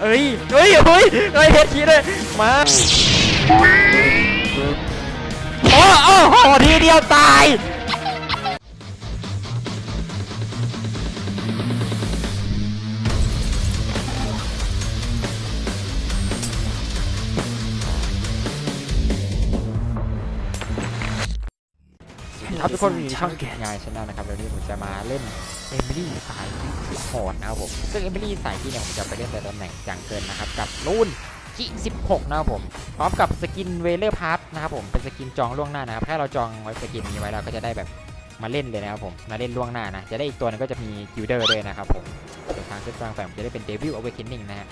เอ้ยเฮ้ยเฮ้ยเฮ้ยเฮ็ดคีเลยมาโอ้โอ้โหทีเดียวตาย คนอยู่ในช่องเก็บงานชแนลนะครับวันนี้ผมจะมาเล่นเอมิลี่สายโหดนะครับผมซึ่งเอมิลี่สายที่เนี่ยผมจะไปเล่นในตำแหน่งจังเกินนะครับกับรุ่นจิ16 นะครับผม พร้อมกับสกินเวเลอร์พาร์ทนะครับผมเป็นสกินจองล่วงหน้านะครับถ้าเราจองไว้สกินนี้ไว้เราก็จะได้แบบมาเล่นเลยนะครับผมมาเล่นล่วงหน้านะจะได้อีกตัวนึงก็จะมีกิลเดอร์ด้วยนะครับผมส่วนทางขึ้นกลางแฝงผมจะได้เป็นเดวิลอเวคินนิ่งนะฮะ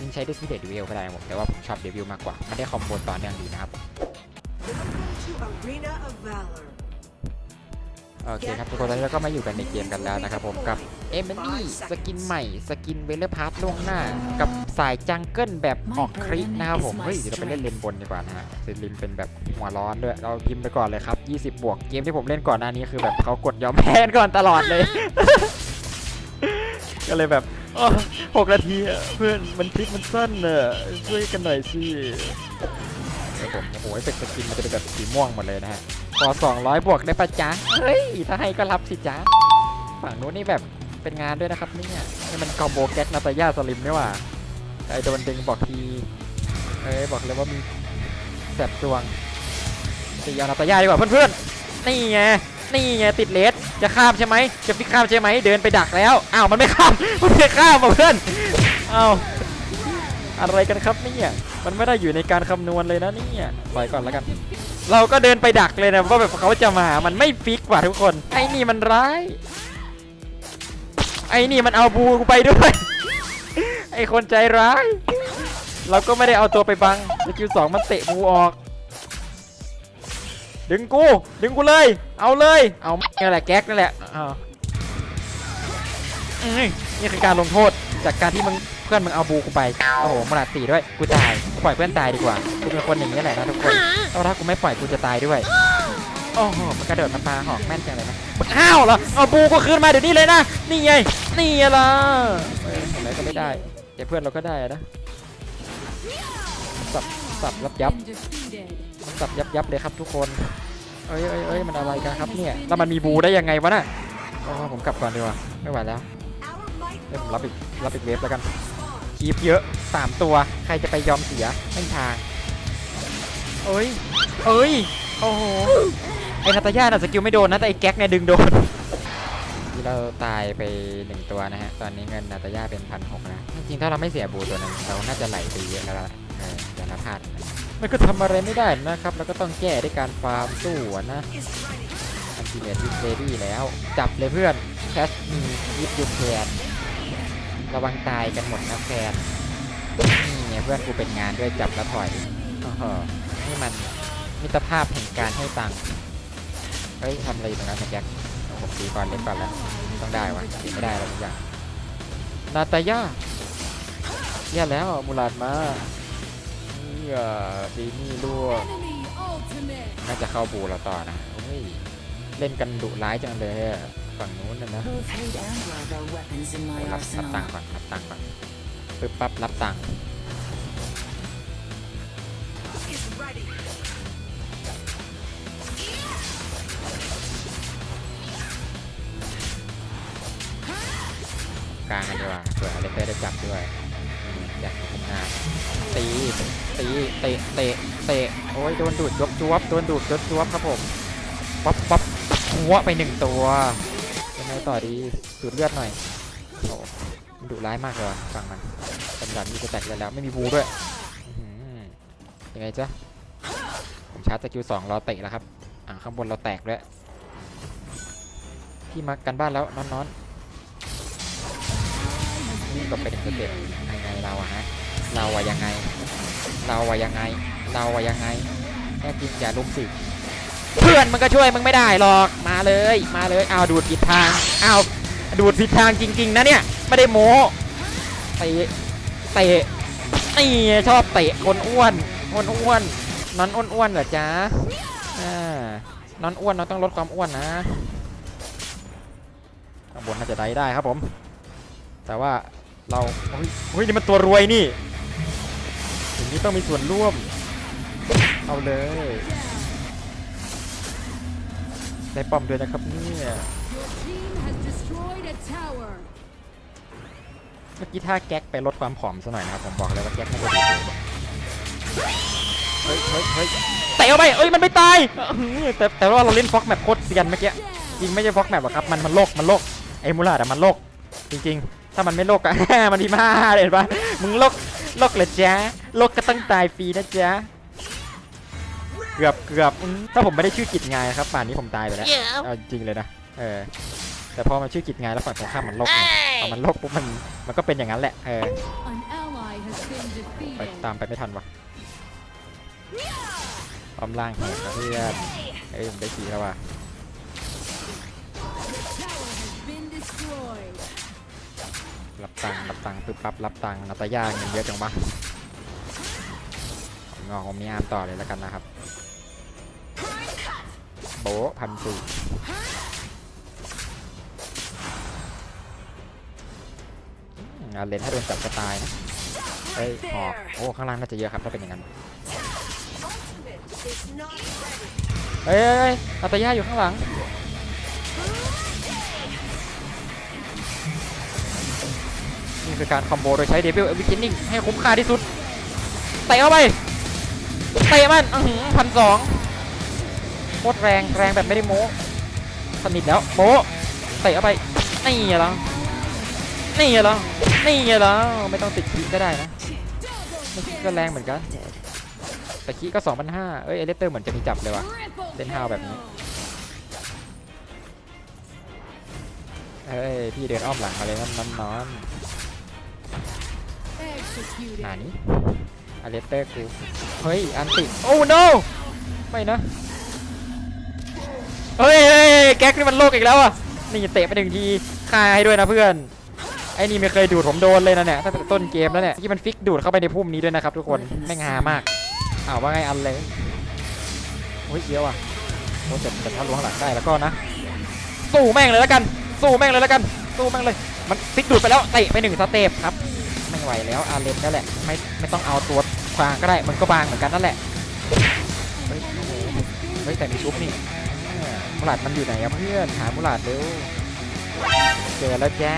จริงใช้ด้วยที่เดดวิลก็ได้ครับผมแต่ว่าผมชอบเดวิลมากกว่ามันได้คอมโบต่อเนื่องดีนะครับ to Arena of Valor. โอเคครับทุกคนตอนนี้เราก็มาอยู่กันในเกมกันแล้วนะครับผมกับเอมิลี่สกินใหม่สกินเวเลอร์พาร์ทล่วงหน้า กับสายจังเกิลแบบออกคลิกนะครับผมเฮ้ยเดี๋ยวเราไปเล่นเลนบนดีกว่านะฮะเซนลินเป็นแบบหัวร้อนด้วยเราพิมพ์ไปก่อนเลยครับ 20 บวกเกมที่ผมเล่นก่อนหน้านี้คือแบบเขากดยอมแพ้ก่อนตลอดเลย ก็เลยแบบหกนาทีเพื่อนมันคลิปมันสั้นเนอะช่วยกันหน่อยสิผมโอ้โหเอฟเฟกต์สกินมันจะเป็นแบบสีม่วงหมดเลยนะฮะ ขอ 200 บวกได้ปะจ๊ะ เฮ้ย ถ้าให้ก็รับสิจ๊ะ ฝั่งนู้นนี่แบบเป็นงานด้วยนะครับเนี่ยนี่มันคอมโบแก๊กนาตาย่าสลิมนี่หว่าไอโดนดึงบอกที เอ้ยบอกเลยว่ามีแสบดวงตีเอานาตาย่าดีกว่าเพื่อนๆ นี่ไง นี่ไงติดเลส จะข้ามใช่ไหม จะฟิกข้ามใช่ไหม เดินไปดักแล้ว อ้าวมันไม่ข้าม มันไม่ข้ามเพื่อนอ้าวอะไรกันครับเนี่ย มันไม่ได้อยู่ในการคำนวณเลยนะเนี่ยปล่อยก่อนแล้วกัน เราก็เดินไปดักเลยนะว่าแบบเขาจะมามันไม่ฟิกว่ะทุกคน ไอ้นี่มันร้าย ไอ้นี่มันเอาบูกูไปด้วย ไอ้คนใจร้าย เราก็ไม่ได้เอาตัวไปบังสกิลสองมันเตะบูออก ดึงกู ดึงกูเลย เอาเลย เอานี่แหละแก๊กนั่นแหละอ้าวอื้อนี่คือการลงโทษจากการที่มึง พื่อนมึงเอาบูกูไปโอ้โหมราดสี่ด้วยกูตายปล่อยเพื่อนตายดีกว่ากูเป็นคนอย่างนี้แหละนะทุกคนเอาถ้ากูไม่ปล่อยกูจะตายด้วยโอ้โหมันกระโดดมาปาหอกแม่นจังเลยนะมึงอ้าวเหรอเอาบูกูคืนมาเดี๋ยวนี้เลยนะนี่ไงนี่ล่ะเอ้ยอะไรก็ไม่ได้แต่เพื่อนเราก็ได้นะสับสับยับยับสับยับยับเลยครับทุกคนเอ้ยเอ้ยเอ้ยมันอะไรกันครับเนี่ยแล้วมันมีบูได้ยังไงวะน่ะโอ้ผมกลับก่อนดีกว่าไม่ไหวแล้วเดี๋ยวผมรับอีกรับอีกเวฟแล้วกัน คีบเยอะสามตัว ใครจะไปยอมเสีย ไม่มีทาง เอ้ย เอ้ย โอ้โห ไอ้นาตาย่าน่ะสกิลไม่โดนนะ แต่ไอ้แก๊กเนี่ยดึงโดน ที่เราตายไปหนึ่งตัวนะฮะ ตอนนี้เงินนาตาย่าเป็นพันหกนะ จริงๆถ้าเราไม่เสียบูตัวนั้นเราน่าจะไหลไปเยอะแล้วล่ะเออแต่เราพลาดนะมันก็ทำอะไรไม่ได้นะครับ แล้วก็ต้องแก้ด้วยการฟาร์มสู้อะนะ is ready. อันติเมทวิเซดี้แล้ว จับเลยเพื่อนแคสมียิบยูแคน ระวังตายกันหมดนะแคนนี่ไงเพื่อนกูเป็นงานด้วยจับแล้วถอยโอ้โหนี่มันมิตรภาพแห่งการให้ตังค์เฮ้ยทำอะไรอยู่ตรงนั้นแจ็คผมตีก่อนเล่นก่อนแล้วต้องได้วะไม่ได้แล้วทุกอย่างนาตาย่าแย่แล้วมูลาดมานี่อะดีนี่ลวกน่าจะเข้าบูเราต่อนะโอ้ยเล่นกันดุร้ายจังเลย ฝั่งนู้นนะนะ Both hate and love are weapons in โอ้ my รับรับตัง arsenal. ค์ก่อนรับตังค์ก่อนปึ๊บปั๊บรับตังค์ Is ready. กลางกันดีกว่าเผื่ออะไรเตอร์ได้จับด้วยอืมอยากคุมหน้าตีตีเตะเตะเตะโอ้ยโดนดูดจวบจวบโดนดูดจวบจวบครับผมป๊อปป๊อปหัวไปหนึ่งตัว ยังไงต่อดีดูดเลือดหน่อยโอ้ดุร้ายมากเลยว่ะฝั่งมันสำหรับมีจะแตกเลยแล้วไม่มีบูด้วยยังไงจ๊ะผมชาร์จสกิลสองรอเตะแล้วครับ อ่าข้างบนเราแตกด้วยพี่มากันบ้านแล้วนอนนอนๆนี่ก็เป็นเต็ปยังไงเราอะฮะ เราอะยังไง เราอะยังไง เราอะยังไงแค่กินอย่าลุมสิ อนมันก็ช่วยมึงไม่ได้หรอกมาเลยมาเลยเอาดูดผิดทางเอาดูดผิดทางจริง ๆ นะเนี่ยไม่ได้โม้เตะเตะนี่ชอบเตะคนอ้วนคนอ้วนนอนอ้วนๆเหรอจ๊ะอ่านอนอ้วนเราต้องลดความอ้วนนะข้างบนน่าจะได้ได้ครับผม แต่ว่าเราเฮ้ยเฮ้ยนี่มันตัวรวยนี่อย่างนี้ต้องมีส่วนร่วม เอาเลย ได้ป้อมด้วยนะครับเนี่ย Your team has destroyed a tower. เมื่อกี้ถ้าแก๊กไปลดความผอมซะหน่อยนะครับผมบอกเลยว่าแก๊กไม่ได้ดีเลยเฮ้ยเฮ้ยเฮ้ยเตะเอาไปเอ้ยมันไม่ตายอื้อหือแต่แต่ว่าเราเล่นฟ็อกแมปโคตรเซียนเมื่อกี้จริงไม่ใช่ฟ็อกแมปหรอกครับมันมันโลกมันโลกไอ้มูลาดอะมันโลกจริง ๆ ถ้ามันไม่โลกอะมันดีมากเลยเห็นปะมึงโลกโลกเหรอจ๊ะโลกก็ต้องตายฟรีนะจ๊ะ เกือบเกือบอื้อถ้าผมไม่ได้ชื่อกิจงายครับป่านนี้ผมตายไปแล้วเอาจริงเลยนะเออแต่พอมันชื่อกิจงายแล้วฝั่งตรงข้ามมันโลกไงพอมันโลกปุ๊บมันมันก็เป็นอย่างนั้นแหละเออ An ally has been ไป defeated. ตามไปไม่ทันวะออมล่างแหกนะเพื่อนเอ้ยผมได้สีแล้วว่ะ Tower has been destroyed. รับตังค์รับตังค์ปึ๊บปั๊บรับตังค์นาตาย่าเงินเยอะจังวะงอกผมมีอาร์มต่อเลยแล้วกันนะครับ โบะพันสี่อาเลนถ้าโดนจับก็ตายนะเฮ้ยหอกโอ้ ข้างล่างน่าจะเยอะครับถ้าเป็นอย่างนั้นเฮ้ยเฮ้ยเฮ้ยนาตาย่าอยู่ข้างหลังนี่คือการคอมโบโดยใช้เดบิวเอวิคินนิ่งให้คุ้มค่าที่สุดเตะเข้าไปเตะมันอื้อหือพันสอง โคตรแรงแรงแบบไม่ได้โม้สนิทแล้วโม้เตะเข้าไปนี่เหรอนี่เหรอนี่เหรอไม่ต้องติดคีก็ได้นะม่คีก็แรงเหมือนกันแต่คีก็2,500เอ้ยเอเลสเตอร์เหมือนจะมีจับเลยว่ะเล่นฮาวแบบนี้เอ้ยพี่เดินอ้อมหลังมาเลยนั่นนอนอนหนานี้อเลสเตอร์กู เฮ้ย อันติ โอ้ no ไม่นะ เฮ้ยเฮ้ยแก๊กนี่มันโลกอีกแล้วอะนี่เตะไปหนึ่งทีคายให้ด้วยนะเพื่อนไอ้นี่ไม่เคยดูดผมโดนเลยนะเนี่ยตั้งแต่ต้นเกมแล้วเนี่ยที่มันฟิกดูดเข้าไปในพุ่มนี้ด้วยนะครับทุกคนไม่งามากอ้าวว่าไงอันเลยโอ้ยเยอะว่ะโอ้แต่แต่ถ้าล้วงหลังได้แล้วก็นะสู้แม่งเลยแล้วกัน สู้แม่งเลยแล้วกันสู้แม่งเลย มันฟิกดูดไปแล้วเตะไปหนึ่งสเต็ปครับไม่ไหวแล้วอาเลนนั่นแหละไม่ไม่ต้องเอาตัวบางก็ได้มันก็บางเหมือนกันนั่นแหละเฮ้ยแต่มีชุบนี่ มูลาดมันอยู่ไหนอะเพื่อน หามูลาดเร็ว เจอแล้วจ้า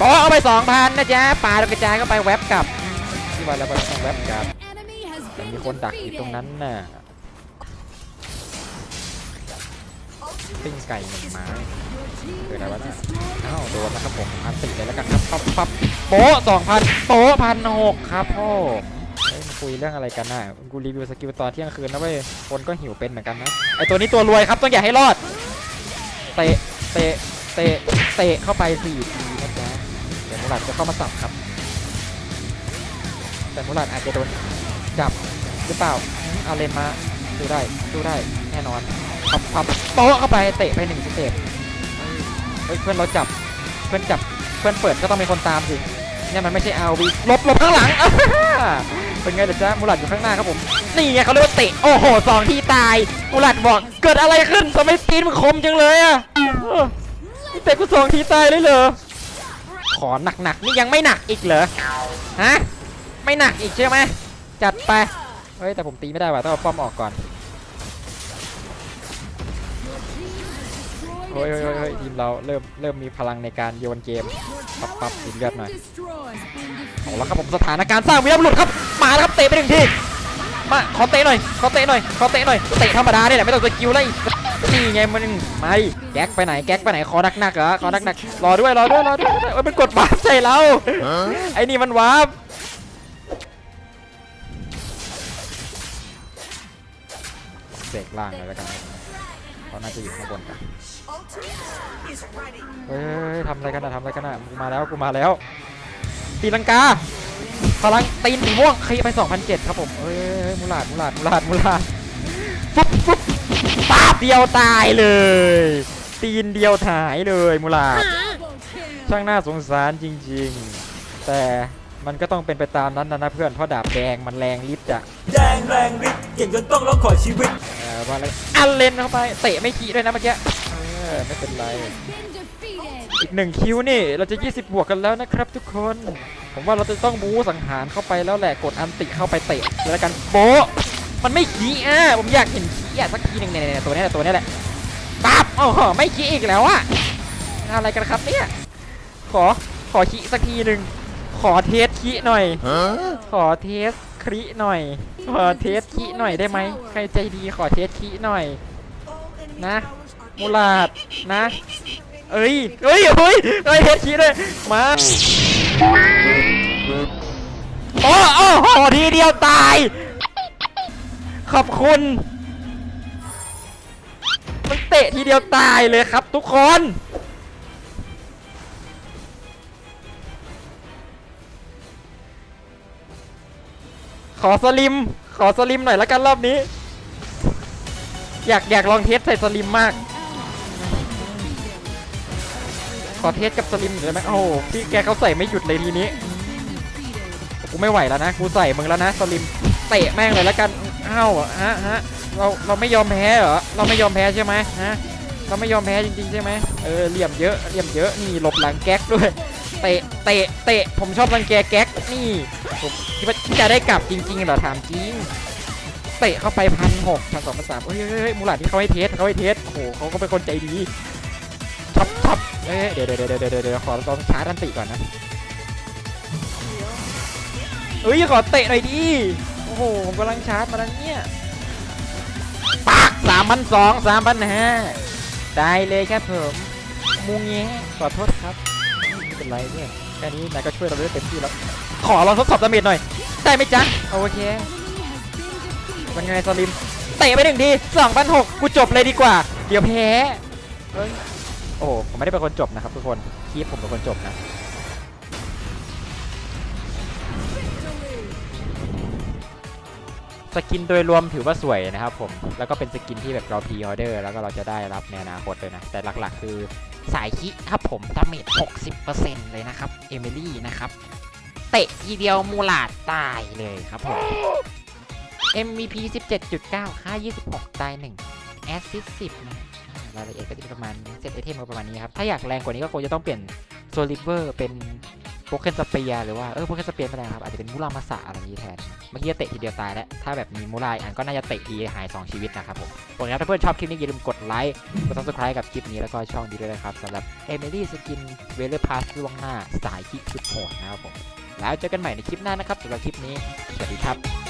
บอเอาไปสองพันนะจ๊ะปาแล้วกระจายเข้าไปแว็บกลับที่ว่าแล้วมันต้องแว็บกลับแต่มีคนดักอยู่ตรงนั้นน่ะปิ้งไก่หนึ่งไม้ Your team Good, I has like that. destroyed อ้าวโดนแล้วครับผมอันติเลยแล้วกันครับปั๊บปั๊บโป๊ะสองพันโป๊ะพันหกครับพ่อ คุยเรื่องอะไรกันน่ะกูรีวิวสกิลตอนเที่ยงคืนนะเว้ยคนก็หิวเป็นเหมือนกันนะไอตัวนี้ตัวรวยครับต้องอย่าให้รอดเตะเตะเตะเตะเข้าไปสี่ทีนะจ๊ะเดี๋ยวมูรัดจะเข้ามาสับครับ แต่มูรัดอาจจะโดนจับหรือเปล่าอืมเอาเลนมาดูได้ดูได้แน่นอนพับพับโป๊ะเข้าไปเตะไปหนึ่งสเต็ปเฮ้ยเพื่อนเราจับเพื่อนจับเพื่อนเปิดก็ต้องมีคนตามสิเนี่ยมันไม่ใช่เอาวีลบลบข้างหลังอ เป็นไงเดี๋ยวจ้ามูลัดอยู่ข้างหน้าครับผม นี่ไงเขาเรียกว่าเตะ โอ้โหสองที่ตาย มูลัดบอก เกิดอะไรขึ้นทำไมตีนมันคมจังเลยอะเออนี่เตะกูสองทีตายเลยเหรอ ขอหนักๆนี่ยังไม่หนักอีกเหรอ ฮะ ไม่หนักอีกใช่ไหม จัดไป เฮ้ยแต่ผมตีไม่ได้ว่ะต้องเอาป้อมออกก่อน Your team has destroyed เฮ้ย a เฮ้ยเฮ้ยเฮ้ย tower. ทีมเราเริ่มเริ่มมีพลังในการโยนเกม Your Pop, pop, tower has tìm gật been này. destroyed. Been เอา defeated. ละครับผมสถานการณ์สร้างวีรบุรุษครับมาแล้วครับเตะไปหนึ่งทีมาขอเตะหน่อยขอเตะหน่อยขอเตะหน่อยเตะธรรมดาเนี่ยแหละไม่ต้องสกิลเลยนี่ไงมันมาดิแก๊กไปไหนแก๊กไปไหนขอหนักๆเหรอขอหนักๆรอด้วยรอด้วยรอด้วยรอด้วยเอ้ยมันกดวาร์ปใส่เราไอ้นี่มันวาร์ปเสกล่างเลยแล้วกัน เขาน่าจะอยู่ข้างบนกัน Ultimate is ready. เฮ้ยทำอะไรกันนะทำอะไรกันนะกูมาแล้วกูมาแล้วตีลังกาพลังตีนสีม่วงเคยไป2,007ครับผมเอ้ยเอ้ยมูลาดมูลาดมูลาดมูลาดฟุ๊บฟุ๊บปาบเดียวตายเลย ตีนเดียวหายเลยมูลาด Double kill. ช่างน่าสงสารจริง ๆ แต่มันก็ต้องเป็นไปตามนั้นนะนะเพื่อนเพราะดาบแดงมันแรงลิฟต์อะแดงแรงฤทธิ์เก่งจนต้องร้องขอชีวิต เออว่าแล้วอันเลนเข้าไปเตะไม่ขี้ด้วยนะเมื่อกี้เออไม่เป็นไร Been defeated. อีกหนึ่งคิวนี่เราจะ 20 บวกกันแล้วนะครับ ทุกคน ผมว่าเราจะต้องบู๊สังหารเข้าไปแล้วแหละกดอันติเข้าไปเตะแล้วกันโป๊ะมันไม่ขี้อะผมอยากเห็นขี้อะสักทีหนึ่งเนี่ยๆๆตัวนี้แหละตัวนี้แหละปั๊บโอ้โหไม่ขี้อีกแล้วอะอะไรกันครับเนี่ยขอขอขี้สักทีหนึ่งขอเทสขี้หน่อยขอเทส คริหน่อย ขอเทสขี้หน่อยได้ไหม ใครใจดีขอเทสขี้หน่อย All enemy Nah. towers are มูลาดนะ เอ้ยเอ้ยเฮ้ยเอ้ยเทสขี้เลย มาโอ้โอ้โหทีเดียวตาย ขอบคุณ มันเตะทีเดียวตายเลยครับทุกคน ขอสลิม ขอสลิมหน่อยละกันรอบนี้ อยากอยากลองเทสใส่สลิมมาก ขอเทสกับสลิมหน่อยได้ไหมโอ้โหพี่แกเขาใส่ไม่หยุดเลยทีนี้ กูไม่ไหวแล้วนะ กูใส่มึงแล้วนะสลิม เตะแม่งเลยละกันอ้าวฮะฮะ เราเราไม่ยอมแพ้เหรอ เราไม่ยอมแพ้ใช่ไหมฮะ เราไม่ยอมแพ้จริงๆใช่ไหมเออเหลี่ยมเยอะเหลี่ยมเยอะนี่หลบหลังแก๊กด้วย เตะเตะเตะผมชอบรังแกแก๊กนี่ ผมคิดว่าจะได้กลับจริงๆเหรอถามจริงเตะเข้าไปพันหกพันสองพันสามเฮ้ยเฮ้ยมูหลาดที่เขาให้เทสเขาให้เทสโอ้โหเขาก็เป็นคนใจดีช็อปช็อปเอ้ยเดี๋ยวเดี๋ยวเดี๋ยวเดี๋ยวเดขอลองชาร์จอันติก่อนนะเอ้ยขอเตะหน่อยดิโอ้โหผมกำลังชาร์จมาแล้วเนี่ยปักสามพันสองสามพันห้าได้เลยครับผมมุงแงขอโทษครับไม่เป็นไรเนี่ยแค่นี้นายก็ช่วยเราได้เต็มที่แล้ว ขอลองทดสอบดาเมจหน่อย ได้ไหมจ๊ะ โอเคเป็นไงสลิม เตะไปหนึ่งทีสองพันหกกูจบเลยดีกว่า เดี๋ยวแพ้เฮ้ยโอ้โหผมไม่ได้เป็นคนจบนะครับทุกคนคีปผมเป็นคนจบนะสกินโดยรวมถือว่าสวยนะครับผม แล้วก็เป็นสกินที่แบบเราพรีออเดอร์แล้วก็เราจะได้รับในอนาคตเลยนะ แต่หลักๆ คือสายคิครับผมดาเมจ60%เลยนะครับ เอมิลี่นะครับ เตะทีเดียวมูลาดตายเลยครับผม MVP 17.9 ค่า 26 ตาย1แอสซิส10นะรายละเอียดก็จะประมาณเซตไอเทมประมาณนี้ครับ ถ้าอยากแรงกว่านี้ก็คงจะต้องเปลี่ยนโซลิเวอร์เป็นโปเกนสเปียหรือว่า เออโปเกนสเปียไม่ได้ครับ อาจจะเป็นมูรามาสะอะไรนี้แทน เมื่อกี้เตะทีเดียวตายแล้ว ถ้าแบบมีมูรายอันก็น่าจะเตะทีหาย 2 ชีวิตนะครับผมโอเคครับถ้าเพื่อนชอบคลิปนี้อย่าลืมกดไลค์ กด subscribe กับคลิปนี้แล้วก็ช่องนี้ด้วยนะครับสำหรับเอมิลี่สกินเวเลอร์พาสล่วงหน้าสายคิกสุดโหดนะครับผม แล้วเจอกันใหม่ในคลิปหน้านะครับสำหรับคลิปนี้ สวัสดีครับ